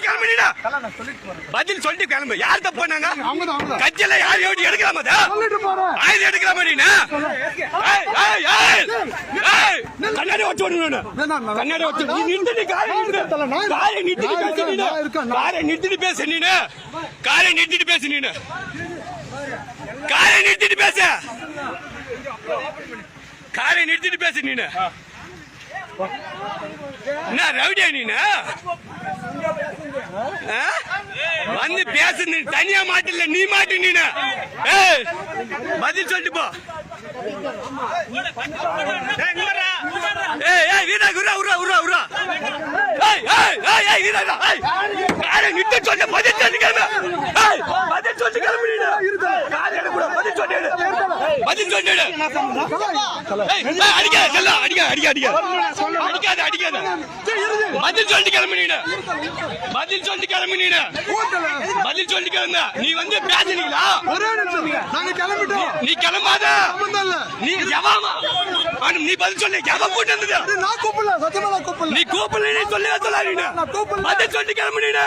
சொல்லிட்டு கிளம்பு நீனு பதில் சொல்லிட்டு கிளம்பு யார் தப்பு பண்ணாங்க கட்சியில யார் எப்படி எடுக்கலாமா? ஆயுதம் கண்ணாடி வச்சு நானு. கண்ணாடி வச்சு நீ நிறுத்து காரை நிறுத்து. காரை நிறுத்திட்டு பேசு நீனு. காரை நிறுத்திட்டு பேசு நீனு. காரை நிறுத்திட்டு பேசு நீனு. காரை நிறுத்திட்டு பேசு காரை நிறுத்திட்டு பேசு நீனு என்ன ரவுடியா நீனு? ஆ? வந்து பேசு நீ தனியா மாட்டில நீ மாட்டு நீனு. ஏய், பதில் சொல்லிட்டு போ. ஏய், இங்க வாடா. ஏய், ஏய், வீரா, உர்ரா, உர்ரா, உர்ரா, உர்ரா. ஏய், ஏய், ஏய், ஏய், வீரா, வீரா, ஏய். காரை நிறுத்த சொன்ன, பதில் சொல்லி கிளம்பு. ஏய், பதில் சொல்லி கிளம்பு நீனு. காரை எடுக்கக்கூடாது, பதில் சொல்லி எடு. பதில் சொல்லி ஏய், அடிக்காத, செல்லம், அடிக்காத, அடிக்காத, அடிக்காத. அடிக்காத, அடிக்காத. பதில் சொல்லி கிளம்பு நீனு. பதில் சொல்லி கிளம்பு நீனு. பதில் சொல்லி கிளம்பு. நீ வந்து பேசுனீங்களா நாங்க கிளம்பிட்டோம் நீ கிளம்பாத நீ ஆனா நீ பதில் சொல்லு எவன் கூட்டு வந்தது நான் கூப்பிடல சத்தியமா நான் கூப்பிடல நீ கூப்பிடல நீ சொல்லவே சொல்லாதீங்க. பதில் சொல்லி கிளம்பு நீனு